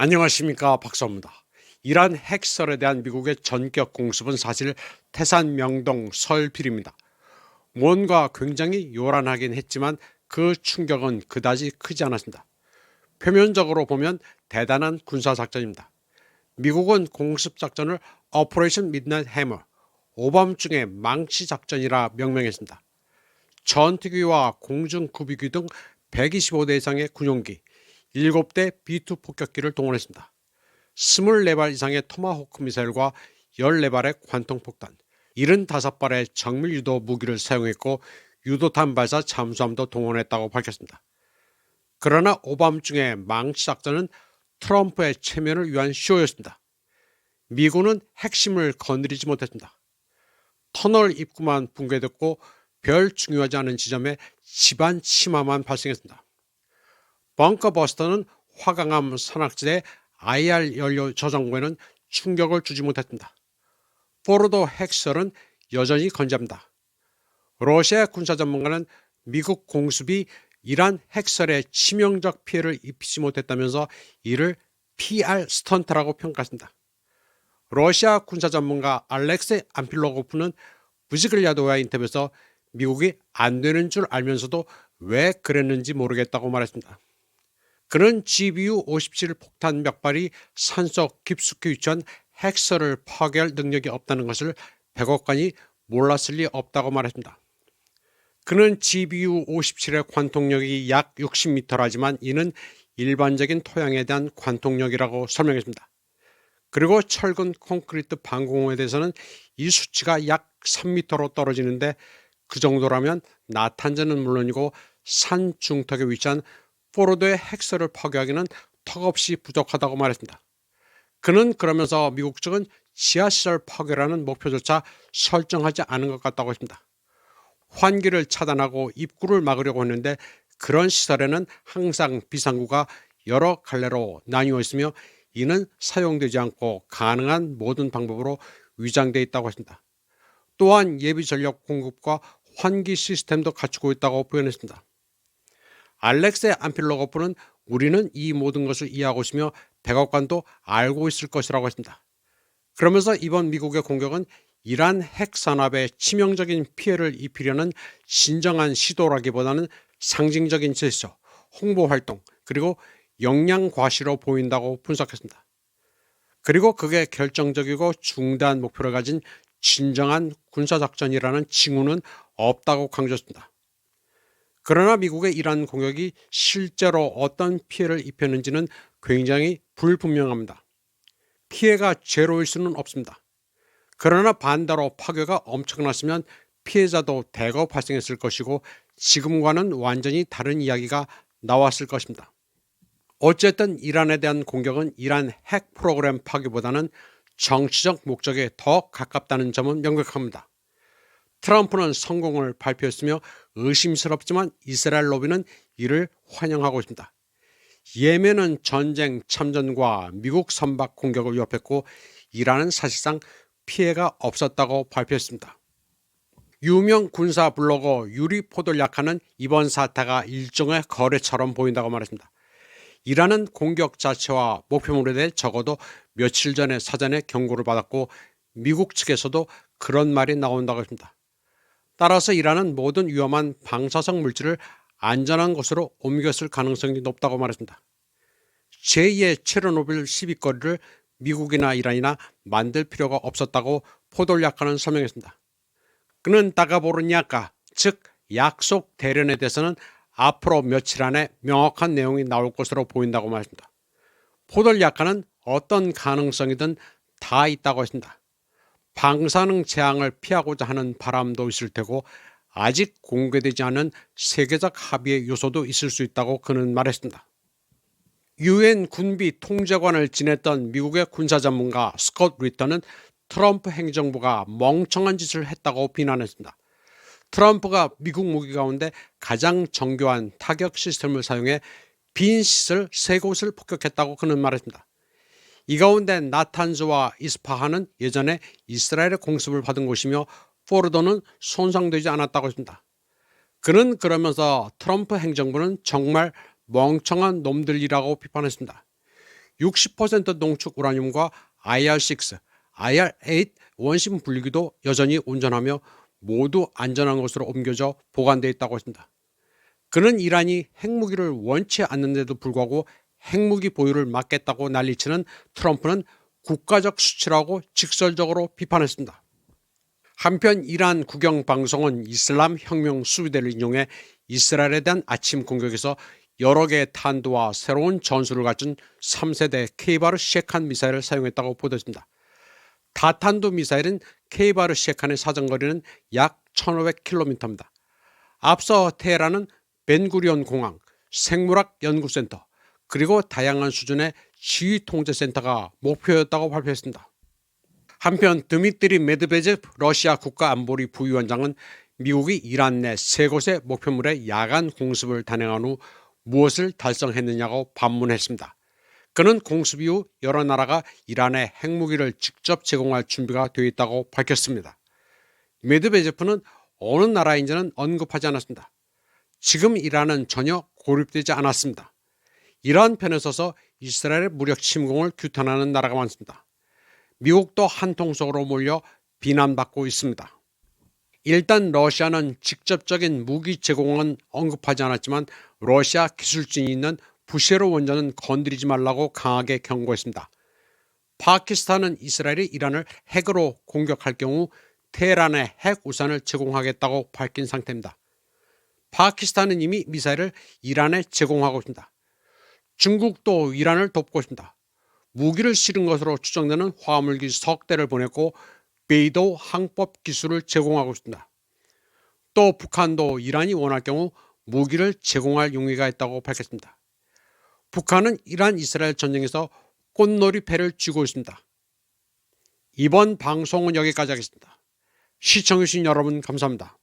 안녕하십니까 박사입니다. 이란 핵설에 대한 미국의 전격 공습은 사실 태산 명동 설필입니다. 뭔가 굉장히 요란하긴 했지만 그 충격은 그다지 크지 않았습니다. 표면적으로 보면 대단한 군사작전입니다. 미국은 공습작전을 오퍼레이션 미드나잇 해머, 오밤중의 망치작전이라 명명했습니다. 전투기와 공중구비기 등 125대 이상의 군용기, 7대 B2 폭격기를 동원했습니다. 24발 이상의 토마호크 미사일과 14발의 관통폭탄, 75발의 정밀 유도 무기를 사용했고 유도탄 발사 잠수함도 동원했다고 밝혔습니다. 그러나 오밤중의 망치 작전은 트럼프의 체면을 위한 쇼였습니다. 미군은 핵심을 건드리지 못했습니다. 터널 입구만 붕괴됐고 별 중요하지 않은 지점에 집안 침하만 발생했습니다. 벙커 버스터는 화강암 산악지대 IR 연료 저장고에는 충격을 주지 못했습니다. 포르도 핵설은 여전히 건재합니다. 러시아 군사 전문가는 미국 공습이 이란 핵설에 치명적 피해를 입히지 못했다면서 이를 PR 스턴트라고 평가했습니다. 러시아 군사 전문가 알렉세 안필로고프는 부지글야도와의 인터뷰에서 미국이 안 되는 줄 알면서도 왜 그랬는지 모르겠다고 말했습니다. 그는 GBU 57 폭탄 몇 발이 산속 깊숙이 위치한 핵설을 파괴할 능력이 없다는 것을 백악관이 몰랐을 리 없다고 말했습니다. 그는 GBU 57의 관통력이 약 60m라지만 이는 일반적인 토양에 대한 관통력이라고 설명했습니다. 그리고 철근 콘크리트 방공호에 대해서는 이 수치가 약 3m로 떨어지는데 그 정도라면 나탄자는 물론이고 산 중턱에 위치한 포로드의 핵설을 파괴하기는 턱없이 부족하다고 말했습니다. 그는 그러면서 미국 측은 지하시설 파괴라는 목표조차 설정하지 않은 것 같다고 했습니다. 환기를 차단하고 입구를 막으려고 했는데 그런 시설에는 항상 비상구가 여러 갈래로 나뉘어 있으며 이는 사용되지 않고 가능한 모든 방법으로 위장되어 있다고 했습니다. 또한 예비 전력 공급과 환기 시스템도 갖추고 있다고 표현했습니다. 알렉세 안필로거프는 우리는 이 모든 것을 이해하고 있으며 백악관도 알고 있을 것이라고 했습니다. 그러면서 이번 미국의 공격은 이란 핵 산업에 치명적인 피해를 입히려는 진정한 시도라기보다는 상징적인 제스처, 홍보 활동, 그리고 역량 과시로 보인다고 분석했습니다. 그리고 그게 결정적이고 중대한 목표를 가진 진정한 군사작전이라는 징후는 없다고 강조했습니다. 그러나 미국의 이란 공격이 실제로 어떤 피해를 입혔는지는 굉장히 불분명합니다. 피해가 제로일 수는 없습니다. 그러나 반대로 파괴가 엄청났으면 피해자도 대거 발생했을 것이고 지금과는 완전히 다른 이야기가 나왔을 것입니다. 어쨌든 이란에 대한 공격은 이란 핵 프로그램 파괴보다는 정치적 목적에 더 가깝다는 점은 명백합니다. 트럼프는 성공을 발표했으며 의심스럽지만 이스라엘 로비는 이를 환영하고 있습니다. 예멘은 전쟁 참전과 미국 선박 공격을 위협했고 이란은 사실상 피해가 없었다고 발표했습니다. 유명 군사 블로거 유리 포돌야카는 이번 사태가 일종의 거래처럼 보인다고 말했습니다. 이란은 공격 자체와 목표물에 대해 적어도 며칠 전에 사전에 경고를 받았고 미국 측에서도 그런 말이 나온다고 했습니다. 따라서 이란은 모든 위험한 방사성 물질을 안전한 곳으로 옮겼을 가능성이 높다고 말했습니다. 제2의 체르노빌 시비거리를 미국이나 이란이나 만들 필요가 없었다고 포돌야카는 설명했습니다. 그는 다가보르냐카, 즉 약속 대련에 대해서는 앞으로 며칠 안에 명확한 내용이 나올 것으로 보인다고 말했습니다. 포돌야카는 어떤 가능성이든 다 있다고 했습니다. 방사능 재앙을 피하고자 하는 바람도 있을 테고 아직 공개되지 않은 세계적 합의의 요소도 있을 수 있다고 그는 말했습니다. 유엔 군비 통제관을 지냈던 미국의 군사 전문가 스콧 리터는 트럼프 행정부가 멍청한 짓을 했다고 비난했습니다. 트럼프가 미국 무기 가운데 가장 정교한 타격 시스템을 사용해 빈 시설 세 곳을 폭격했다고 그는 말했습니다. 이 가운데 나탄즈와 이스파하는 예전에 이스라엘의 공습을 받은 곳이며 포르도는 손상되지 않았다고 했습니다. 그는 그러면서 트럼프 행정부는 정말 멍청한 놈들이라고 비판했습니다. 60% 농축 우라늄과 IR6, IR8 원심 분리기도 여전히 온전하며 모두 안전한 곳으로 옮겨져 보관되어 있다고 했습니다. 그는 이란이 핵무기를 원치 않는데도 불구하고 핵무기 보유를 막겠다고 난리치는 트럼프는 국가적 수치라고 직설적으로 비판했습니다. 한편 이란 국영 방송은 이슬람 혁명 수비대를 인용해 이스라엘에 대한 아침 공격에서 여러 개의 탄도와 새로운 전술을 갖춘 3세대 케이바르 시ェ칸 미사일을 사용했다고 보도했습니다. 다탄도 미사일은 케이바르 시ェ칸의 사정거리는 약 1500km입니다. 앞서 테헤란은 벤구리온 공항, 생물학 연구센터, 그리고 다양한 수준의 지휘 통제센터가 목표였다고 발표했습니다. 한편 드미트리 메드베제프 러시아 국가안보리 부위원장은 미국이 이란 내 세 곳의 목표물에 야간 공습을 단행한 후 무엇을 달성했느냐고 반문했습니다. 그는 공습 이후 여러 나라가 이란에 핵무기를 직접 제공할 준비가 되어 있다고 밝혔습니다. 메드베제프는 어느 나라인지는 언급하지 않았습니다. 지금 이란은 전혀 고립되지 않았습니다. 이러한 편에 서서 이스라엘의 무력 침공을 규탄하는 나라가 많습니다. 미국도 한통속으로 몰려 비난받고 있습니다. 일단 러시아는 직접적인 무기 제공은 언급하지 않았지만 러시아 기술진이 있는 부쉐로 원전은 건드리지 말라고 강하게 경고했습니다. 파키스탄은 이스라엘이 이란을 핵으로 공격할 경우 테헤란에 핵 우산을 제공하겠다고 밝힌 상태입니다. 파키스탄은 이미 미사일을 이란에 제공하고 있습니다. 중국도 이란을 돕고 있습니다. 무기를 실은 것으로 추정되는 화물기 석 대를 보냈고 베이도 항법 기술을 제공하고 있습니다. 또 북한도 이란이 원할 경우 무기를 제공할 용의가 있다고 밝혔습니다. 북한은 이란 이스라엘 전쟁에서 꽃놀이 패를 쥐고 있습니다. 이번 방송은 여기까지 하겠습니다. 시청해주신 여러분 감사합니다.